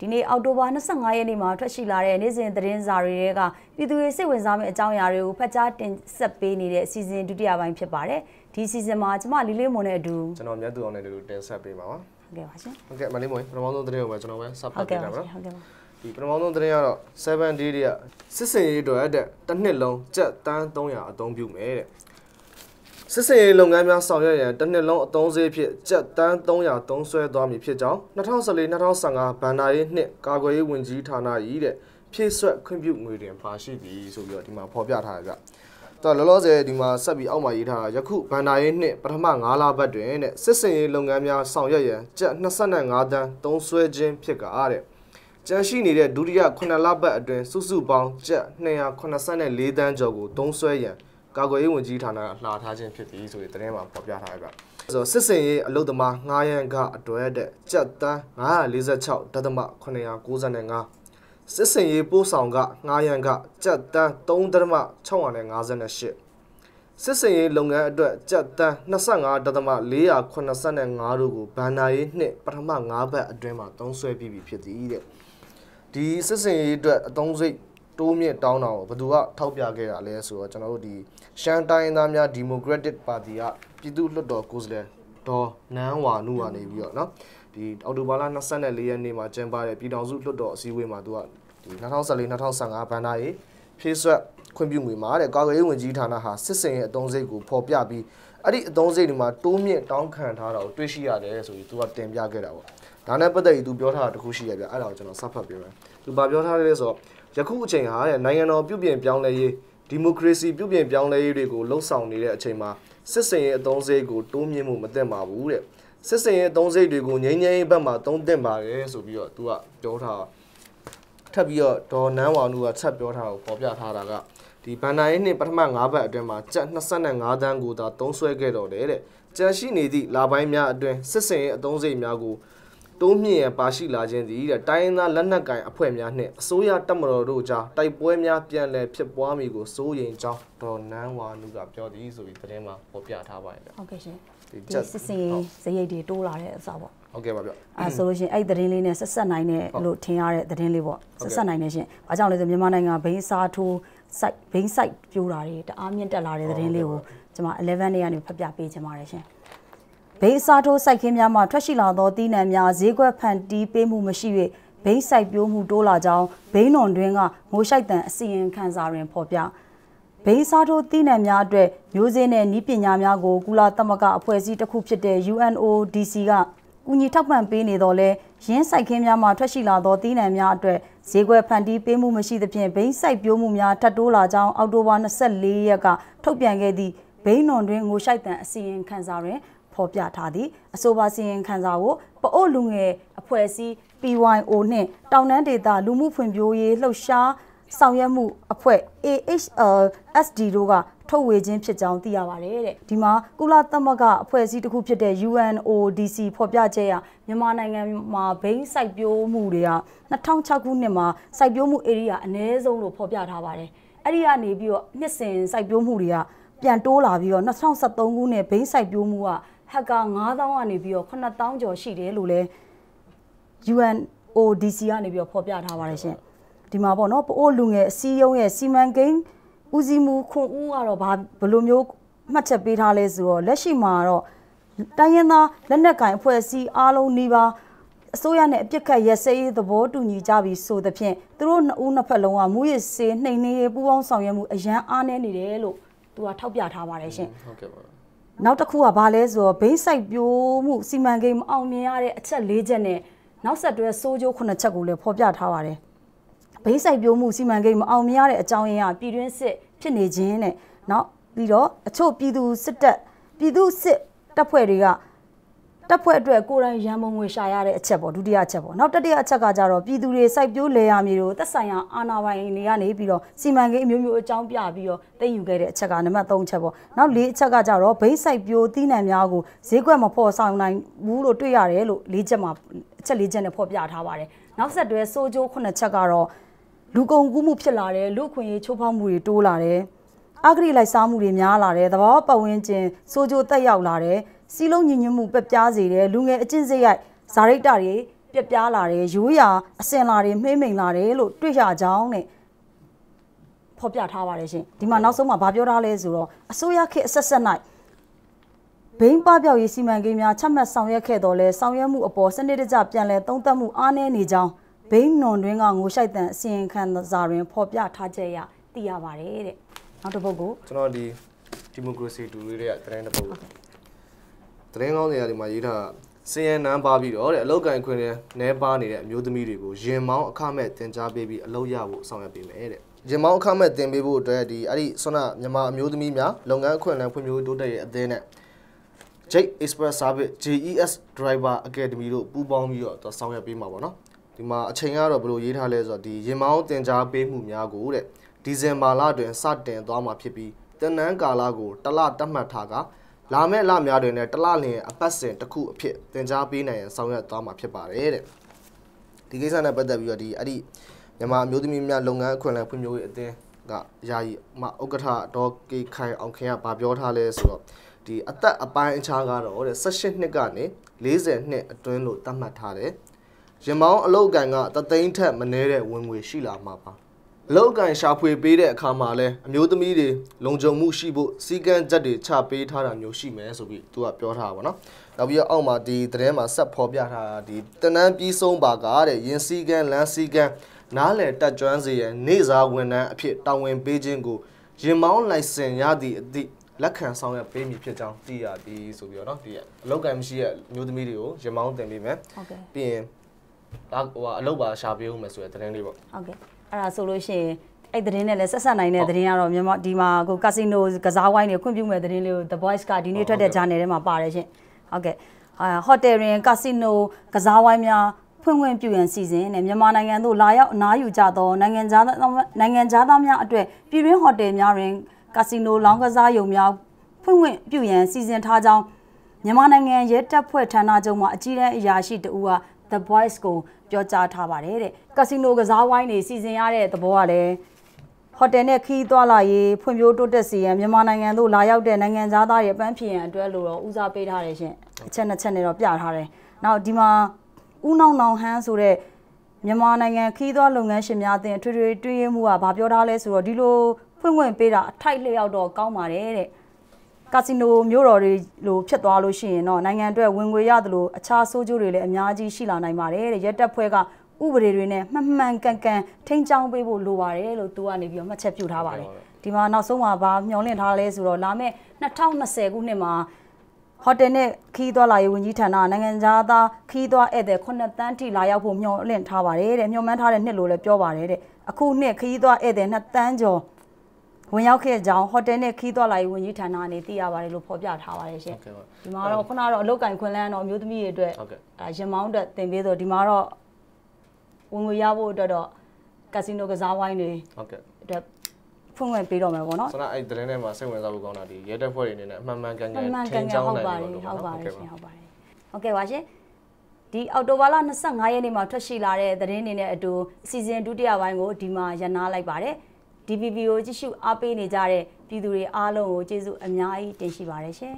ဒီနေ့အောက်တိုဘာ25ရက်နေ့မှာထွက်ရှိလာတဲ့နေ့စဉ်သတင်းစာတွေကပြည်သူတွေစိတ်ဝင်စားမယ့်အကြောင်းအရာတွေကိုဖတ်ကြားတင်ဆက်ပေးနေတဲ့အစီအစဉ်ဒုတိယပိုင်းဖြစ်ပါတယ်ဒီအစီအစဉ်မှာကျမလီလေးမွန်နဲ့အတူကျွန်တော်မြတ်သူအောင်နဲ့တူတင်ဆက်ပေးပါပါဟုတ်ကဲ့ပါရှင်ဟုတ်ကဲ့မလေးမွေပထမဆုံးသတင်းကိုပဲကျွန်တော်ပဲစဖဟုတ်တ်ပေးကဲ့တာပါပါရှင်နော်ဟုတ်ကဲ့ပါဒီပထမဆုံးသတင်းကတော့7 day တွေကစစ်စင်ရေးအတွက်တဲ့တစ်နှစ်လုံးကျပ်တန်း300အသုံးပြုမယ်တဲ့ စစ်စင်ရေးလုပ်ငန်းများဆောင်ရွက်ရန်တစ်နှစ်လုံးအသုံးစရိတ်ဖြစ်ကျပ်တန်း300သုံးစွဲသွားမည်ဖြစ်ကြောင်း2014-2015ဘဏ္ဍာရေးနှစ်ကာကွယ်ရေးဝန်ကြီးဌာန၏တဲ့ဖြည့်ဆွက်ခွင့်ပြုငွေတင်ပါရှိသည်ဆိုပြီးတော့ဒီမှာဖော်ပြထားတယ်ဗျတော့လောလောဆယ်ဒီမှာဆက်ပြီးအောက်မှာရေးထားတာယခုဘန်နာရေးနှစ်ပထမ9လပတ်တွင်တဲ့စစ်စင်ရေးလုပ်ငန်းများဆောင်ရွက်ရန်ကျပ်25တန်းသုံးစွဲခြင်းဖြစ်ကအားတဲ့ကျန်ရှိနေတဲ့ဒုတိယ9လပတ်အတွင်းစုစုပေါင်းကျပ်284တန်းကျော်ကိုသုံးစွဲရန် ကာကွယ်ရေးဝန်ကြီးဌာနကလှာထားခြင်းဖြစ်သည်ဆိုတဲ့သတင်းမှာဖော်ပြထားရပါဆိုတော့စစ်စင်ရေးအလုတ်သမား9ရန်ကအတွက်တဲ့ကျပ်တန်း946ဒသမ995စစ်စင်ရေးပို့ဆောင်က9ရန်ကကျပ်တန်း3.658စစ်စင်ရေးလုပ်ငန်းအတွက်ကျပ်တန်း25.485တို့ကိုဘန်နာရေးနှစ်ပထမ9ဘတ်အတွင်းမှာသုံးစွဲပြီးပြီဖြစ်သည်တဲ့ဒီစစ်စင်ရေးအတွက်အသုံးစိတ် တိုးမြင့်တောင်းတာကိုဘယ်သူကထောက်ပြခဲ့တာလဲဆိုတော့ကျွန်တော်တို့ဒီရှမ်းတိုင်းသားများဒီမိုကရက်တစ်ပါတီကပြည်သူ့လွှတ်တော်ကိုယ်စားလှယ်ဒေါ်နန်းဝါနုကနေပြီးတော့เนาะဒီအော်တိုဘာလ24ရက်နေ့မှာကျင်းပတဲ့ပြည်ထောင်စုလွှတ်တော်အစည်းအဝေးမှာသူကဒီ2014-2015ဘန်နာရေးဖြည့်ဆွက်ခွင့်ပြုငွေမှာတဲ့ကာကွယ်ရေးဝန်ကြီးဌာနဟာစစ်စင်ရဲ့အသုံးစိတ်ကိုဖော်ပြပြီးအဲ့ဒီအသုံးစိတ်တွေမှာတိုးမြင့်တောင်းခံထားတာကိုတွေ့ရှိရတယ်ဆိုပြီးသူကတင်ပြခဲ့တာပေါ့ဒါနဲ့ပတ်သက်ပြီးသူပြောထားတာတခုရှိရပြအဲ့ဒါကိုကျွန်တော်စဖတ်ပေးမယ်သူဘာပြောထားလဲဆိုတော့ ယခုအချိန်ဟာတဲ့နိုင်ငံတော်ပြုပြင်ပြောင်းလဲရေးဒီမိုကရေစီပြုပြင်ပြောင်းလဲရေးတွေကိုလှုံ့ဆော်နေတဲ့အချိန်မှာစစ်စင်ရဲ့အသုံးစိတ်ကိုတိုးမြင့်မှုမသင့်ပါဘူးတဲ့စစ်စင်ရဲ့အသုံးစိတ်တွေကိုငြိမ်းချမ်းရေးဘက်မှာသုံးသင့်ပါတယ်ဆိုပြီးတော့သူကပြောထားတာထပ်ပြီးတော့ဒေါ်နန်းဝါနုကဆက်ပြောထားတာကိုပေါ်ပြထားတာကဒီဘန်နာရေးနှစ်ပထမ9ဘတ်အတွင်းမှာကျပ်25တန်းကိုသာသုံးစွဲခဲ့တော့တယ်တဲ့ကြန့်ရှိနေသည့်လာပိုင်းများအတွင်းစစ်စင်ရဲ့အသုံးစိတ်များကို တိုးမြင့်ရန်ပါရှိလာခြင်းသည်တဲ့တိုင်းရင်းသားလက်နက်ကင်အဖွဲ့များနှင့်အစိုးရတပ်မတော်တို့ကြားတိုက်ပွဲများပြန်လည်ဖြစ်ပွားမည်ကိုစိုးရိမ်ကြောင်းဒေါ်နန်းဝါနုကပြောသည်ဆိုပြီးသတင်းမှာဖော်ပြထားပါတယ်ဗျဟုတ်ကဲ့ရှင်ဒီဒီချက်စစ်စင်စရိတ်တွေတိုးလာတဲ့အစားပေါ့ဟုတ်ကဲ့ပါဗျအဲဆိုလို့ရှိရင်အဲ့ဒီသတင်းလေးနဲ့ဆက်ဆက်နိုင်တဲ့လို့ထင်ရတဲ့သတင်းလေးပေါ့ဆက်ဆက်နိုင်နေရှင်။ဘာကြောင့်လဲဆိုမြန်မာနိုင်ငံဘိန်းစားထိုး site ဘိန်း site ပြိုးတာတွေတအားမြင့်တက်လာတဲ့သတင်းလေးကိုကျွန်မ11နေ့ကနေဖတ်ပြပေးချင်ပါတယ်ရှင်။ ဘိန်းစားထိုး site ခင်းများမှာထွက်ရှိလာသောတီးနှံများဈေးကွက်ဖန်တီးပေးမှုမရှိ၍ဘိန်း site ပြိုးမှုတိုးလာကြောင်းဘိန်းတော်တွင်ကငိုရှိုက်တန်အစီရင်ခံစာတွင်ဖော်ပြဘိန်းစားထိုးတည်နှံများအတွက်မျိုးစေ့နဲ့ဤပညာများကိုကုလသမဂ္ဂအဖွဲ့အစည်းတစ်ခုဖြစ်တဲ့ UNODC ကကူညီထောက်ပံ့ပေးနေတော့လဲရင်းစိုက်ခင်းများမှာထွက်ရှိလာသောတည်နှံများအတွက်ဈေးကွက်ဖန်တီးပေးမှုမရှိသဖြင့်ဘိန်းစိုက်ပျိုးမှုများထပ်တိုးလာကြောင်းအောက်တိုဘာ24ရက်ကထုတ်ပြန်ခဲ့သည့်ဘိန်းနွန်တွင်ငိုရှိုက်တန်အစီရင်ခံစာတွင် ဖော်ပြထားသည်အဆိုပါစီရင်ခံစာကိုပအို့လူငယ်အဖွဲ့အစည်း PYO နှင့်တောင်တန်းဒေသလူမှုဖွံ့ဖြိုးရေးလှုပ်ရှားဆောင်ရွက်မှုအဖွဲ့ AHLSD တို့ကထုတ်ဝေခြင်းဖြစ်ကြောင်းသိရပါတယ်တဲ့ဒီမှာကုလသမဂ္ဂအဖွဲ့အစည်းတစ်ခုဖြစ်တဲ့ UNODC ဖော်ပြချက်အရမြန်မာနိုင်ငံမှာဘိန်းစိုက်ပျိုးမှုတွေက2006ခုနှစ်မှာစိုက်ပျိုးမှု area အနည်းဆုံးလို့ဖော်ပြထားပါတယ်အဲ့ဒီကနေပြီးတော့နှစ်စဉ်စိုက်ပျိုးမှုတွေကပြန်တိုးလာပြီးတော့2013ခုနှစ်ဘိန်းစိုက်ပျိုးမှုက ဟက်က9000ကနေပြီးတော့9000ကျော်ရှိတယ်လို့လဲ UNODC ကနေပြီးတော့ဖော်ပြထားပါတယ်ရှင်ဒီမှာပေါ့နော်ပို့လူငယ်အစည်းအရုံးရဲ့စီမံကိန်းဦးစီးမှုခွန်ဦးကတော့ဘာဘယ်လိုမျိုးမှတ်ချက်ပေးထားလဲဆိုတော့လက်ရှိမှာတော့တိုင်းရင်းသားလက်နက်ကင်အဖွဲ့အစည်းအားလုံးနှီးပါအစိုးရနဲ့အပြစ်ခတ်ရစဲရေးသဘောတူညီကြပြီးဆိုသဖြင့်သူတို့နှစ်ဦးနှစ်ဖက်လုံးကမူရစ်စေနှိမ်နှင်းရေးပူးပေါင်းဆောင်ရွက်မှုအရန်အားနည်းနေတယ်လို့သူကထောက်ပြထားပါတယ်ရှင်ဟုတ်ကဲ့ပါ နောက်တစ်ခုကဘာလဲဆိုတော့ဘိန်းဆိုင်ပြိုးမှုစီမံကိန်းမအောင်မြင်ရတဲ့အချက်၄ချက်နဲ့နောက်ဆက်တွဲစိုးကျိုး9ချက်ကိုလည်းဖော်ပြထားပါတယ်ဘိန်းဆိုင်ပြိုးမှုစီမံကိန်းမအောင်မြင်ရတဲ့အကြောင်းရင်းကပြည်တွင်းစစ်ဖြစ်နေခြင်းနဲ့နောက်ပြီးတော့အချို့ပြည်သူစစ်တပ်ပြည်သူစစ်တပ်ဖွဲ့တွေက တပ်ဖွဲ့အတွက်ကိုယ်တိုင်ရန်ပုံငွေရှာရတဲ့အချက်ပေါ့ဒုတိယအချက်ပေါ့နောက်တတိယအချက်ကကြတော့ပြည်သူတွေစိုက်ပျိုးလေယာမြေတွေကိုသက်ဆိုင်ရာအာဏာပိုင်တွေကနေပြီးတော့စီမံကိန်းအမျိုးမျိုးအကြောင်းပြပြီးတော့သိမ်းယူခဲ့တဲ့အချက်ကနံပါတ်3ချက်ပေါ့နောက်၄အချက်ကကြတော့ဘိန်းစိုက်ပျိုးသီးနှံများကိုဈေးကွက်မဖော်ဆောင်နိုင်ဘူးလို့တွေ့ရတယ်လို့၄ချက်မှာအချက်၄ချက်နဲ့ဖော်ပြထားပါတယ်နောက်ဆက်တွဲစိုးကျိုး9ချက်ကတော့လူကုန်ကူးမှုဖြစ်လာတယ်လူခွင့်ရေးချိုးဖောက်မှုတွေတိုးလာတယ်အဂရိလိုက်စားမှုတွေများလာတယ်သဘောပတ်ဝန်းကျင်စိုးကျိုးတက်ရောက်လာတယ် စီလုံးညီညွတ်မှုပက်ပြားစေတယ်လူငယ်အကျင့်စိတ်ရိုက်ဇာရိတ္တတွေပြက်ပြားလာတယ်ရိုးရာအစင်လာတယ်မှိမ့်မိန်လာတယ်လို့တွေ့ရကြောင်းနဲ့ဖော်ပြထားပါတယ်ရှင်ဒီမှာနောက်ဆုံးမှာဗာပြောထားလဲဆိုတော့အစိုးရခေတ်အဆက်ဆက်၌ဘိန်းပပျောက်ရေးစီမံကိန်းများချမှတ်ဆောင်ရွက်ခဲ့တော်လဲဆောင်ရွက်မှုအပေါ်စနစ်တကျပြန်လည်သုံးသပ်မှုအားနည်းနေကြောင်းဘိန်းနွန်တွင်းကငိုရှိုက်တန်အစီရင်ခံစာတွင်ဖော်ပြထားချက်ရသိရပါတယ်တဲ့နောက်တစ်ပုဒ်ကိုကျွန်တော်ဒီဒီမိုကရေစီတူလေးတွေကတရင်တစ်ပု တ်တရင်ကောင်းတွေကဒီမှာရေးထားစီယန်နန်းပါပြီးတော့တဲ့အလောက်ကန်ခွင့်နဲ့နဲပါနေတဲ့အမျိုးသမီးတွေကိုရင်မောင်းအခမဲ့တင် जा ပေးပြီးအလုပ်ရဖို့ဆောင်ရွက်ပေးမယ်တဲ့ရင်မောင်းအခမဲ့တင်ပေးဖို့အတွက်ဒီအဲ့ဒီဆွမ်းနာမြန်မာအမျိုးသမီးများလုပ်ငန်းအခွင့်အလမ်းဖွံ့ဖြိုးတိုးတက်ရေးအသင်းနဲ့ Jake Express Service JES Driver Academy တို့ပူးပေါင်းပြီးတော့သူဆောင်ရွက်ပေးမှာပေါ့နော်ဒီမှာအချိန်ကတော့ဘယ်လိုရေးထားလဲဆိုတော့ဒီရင်မောင်းတင် जा ပေးမှုများကိုတဲ့ဒီဇင်ဘာလတွင်စတင်သွားမှာဖြစ်ပြီးတင်နန်းကာလကိုတစ်လတတ်မှတ်ထားက လာမယ့်လများတွင်လည်းတစ်လလျင်အပတ်စဉ်တစ်ခုအဖြစ်တင် जा ပေးနိုင်ရန်ဆောင်ရွက်သွားမှာဖြစ်ပါတယ်တဲ့ဒီကိစ္စနဲ့ပတ်သက်ပြီးတော့ဒီအဲ့ဒီမြန်မာအမျိုးသမီးများလုပ်ငန်းအခွင့်အလမ်းဖွံ့ဖြိုးရေးအသင်းကယာယီမဥက္ကဋ္ဌဒေါ်ကေခိုင်အောင်ခင်ကဗာပြောထားလဲဆိုတော့ဒီအသက်အပိုင်းအခြားကတော့တဲ့18နှစ်ကနေ40နှစ်အတွင်းလို့သတ်မှတ်ထားတယ်ရင်မောင်းအလုတ်ကန်ကတသိန်းထက်မနည်းတဲ့ဝင်ငွေရှိလာမှာပါ အလုတ်ကန်ရှာဖွေပေးတဲ့အခါမှာလဲအမျိုးသမီးတွေလုံခြုံမှုရှိဖို့စီကံချက်တွေချပေးထားတာမျိုးရှိမယ်ဆိုပြီးသူကပြောထားတာပေါ့နော်နောက်ပြီးတော့အောက်မှာဒီသတင်းမှာဆက်ဖော်ပြထားတာဒီတနန်းပြီးဆုံးပါကတဲ့ရင်စီကံလမ်းစီကံနားလည်တက်ကြွစေရန်နေစားဝန်ထမ်းအဖြစ်တာဝန်ပေးခြင်းကိုရင်မောင်းလိုင်စင်ရသည့်အသည့်လက်ခံဆောင်ရွက်ပေးမည်ဖြစ်ကြောင်းသိရသည်ဆိုပြီးတော့เนาะဒီအလောက်ကန်မရှိရဲ့မျိုးသမီးတွေကိုရင်မောင်းတင်ပေးမယ် ဟုတ်ကဲ့ ပြီးရင်ဒါဟိုကအလောက်ပါရှာပေးဦးမယ်ဆိုတဲ့သတင်းလေးပေါ့ ဟုတ်ကဲ့ အဲ့ဒါဆိုလို့ရှိရင်အဲ့သတင်းနဲ့လည်းဆက်ဆက်နိုင်တဲ့သတင်းကတော့မြန်မာဒီမှာကိုကာစီနိုကစားဝိုင်းတွေခွင့်ပြုမဲ့သတင်းလေးကို The Voice ကဒီနေ့ထွက်တဲ့ channel ထဲမှာပါတယ်ရှင်ဟုတ်ကဲ့အာဟိုတယ်ရင်ကာစီနိုကစားဝိုင်းများဖွင့်ခွင့်ပြုရန်စီစဉ်နဲ့မြန်မာနိုင်ငံသို့လာရောက်အနားယူကြသောနိုင်ငံသားနိုင်ငံသားများအတွက်ပြည်တွင်းဟိုတယ်များတွင်ကာစီနိုလောင်းကစားရုံများဖွင့်ခွင့်ပြုရန်စီစဉ်ထားကြောင်းမြန်မာနိုင်ငံရဲတပ်ဖွဲ့ဌာနချုပ်မှအကြီးတန်းအရာရှိတဦးက The Voice ကိုပြောကြားထားပါတယ်တဲ့ကစီနိုကစားဝိုင်းတွေစီစဉ်ရတဲ့သဘောကလည်းဟိုတယ်နဲ့ခီးသွားလာရေးဖွံ့ဖြိုးတိုးတက်စေရန်မြန်မာနိုင်ငံသို့လာရောက်တဲ့နိုင်ငံသားသားတွေအပန်းဖြေရန်အတွက်လို့တော့ဦးစားပေးထားတယ်ရှင်အချက်နှစ်ချက်နဲ့တော့ပြထားတယ်နောက်ဒီမှာဦးနောင်နောင်ဟန်းဆိုတဲ့မြန်မာနိုင်ငံခီးသွားလုပ်ငန်းရှင်များအသင်းအထွေထွေတွင်းရေးမှုကဗာပြောထားလဲဆိုတော့ဒီလိုဖွင့်ခွင့်ပေးတာအထိုက်လျောက်တော့ကောင်းပါတယ်တဲ့ ကာစီနိုမျိုးတော်တွေလိုဖြစ်သွားလို့ရှိရင်တော့နိုင်ငံအတွက်ဝင်ငွေရတယ်လို့အခြားဆိုးကျိုးတွေလည်းအများကြီးရှိလာနိုင်ပါတယ်တဲ့ရက်တက်ဖွဲ့ကဥပဒေတွေနဲ့မှန်မှန်ကန်ကန်ထိန်းချောင်းပေးဖို့လိုပါတယ်လို့သူကနေပြီးတော့မှတ်ချက်ပြုထားပါတယ်ဒီမှာနောက်ဆုံးမှာဗာမျှော်လင့်ထားလဲဆိုတော့လာမယ့်2020ခုနှစ်မှာဟိုတယ်နဲ့ခီးသွားလာရေးဝန်ကြီးဌာနနိုင်ငံသားခီးသွားဧည့်သည်9တန်းထိလာရောက်ဖို့မျှော်လင့်ထားပါတယ်တဲ့မျှော်မှန်းထားတဲ့နှစ်လို့လည်းပြောပါတယ်တဲ့အခုနှစ်ခီးသွားဧည့်သည်2တန်းကျော် ဝင်ရောက်ခဲ့ကြောင်းဟိုတယ်နဲ့ခီးသွားလာရေးဝန်ကြီးဌာနအနေသိရပါတယ်လို့ဖော်ပြထားပါတယ်ရှင်ဟုတ်ကဲ့ပါဒီမှာတော့ခုနကတော့အလုတ်ကင်ခွင်လန်းတော့အမျိုးသမီးတွေအတွက်ဟုတ်ကဲ့အဲရင်မောင်းတက်တင်ပေးဆိုဒီမှာတော့ဝင်ငွေရဖို့အတွက်တော့ကက်စီနိုကစားဝိုင်းတွေဟုတ်ကဲ့အတွက်ဖွင့်ဝင်ပေးတော့မယ်ပေါ့နော်ဆိုတော့အဲ့ဒီသတင်းထဲမှာစိတ်ဝင်စားဖို့ကောင်းတာဒီရဲတပ်ဖွဲ့တွေအနေနဲ့အမှန်မှန်ကန်မှကန်န်မှန်ထကန်င်ကန်ကြောင်းဟုတ်နိုင်ပါတယ်တယ်လို့ဟုတ်ပါတယ်ဟုတ်ရှင်ကဲ့ဟုတ်ပါတယ်ဟုတ်ကဲ့ပါရှင်ဒီအော်တိုဘာလ25ရက်နေ့မှာထွက်ရှိလာတဲ့သတင်းတွေနဲ့အတူအစီအစဉ်ဒုတိယပိုင်းကိုဒီမှာရန်နာလိုက်ပါတယ် DPP ကိုကြည့်ရှုအားပေးနေကြတဲ့ပြည်သူတွေအားလုံးကိုကျေးဇူးအများကြီးတင်ရှိပါတယ်ရှင်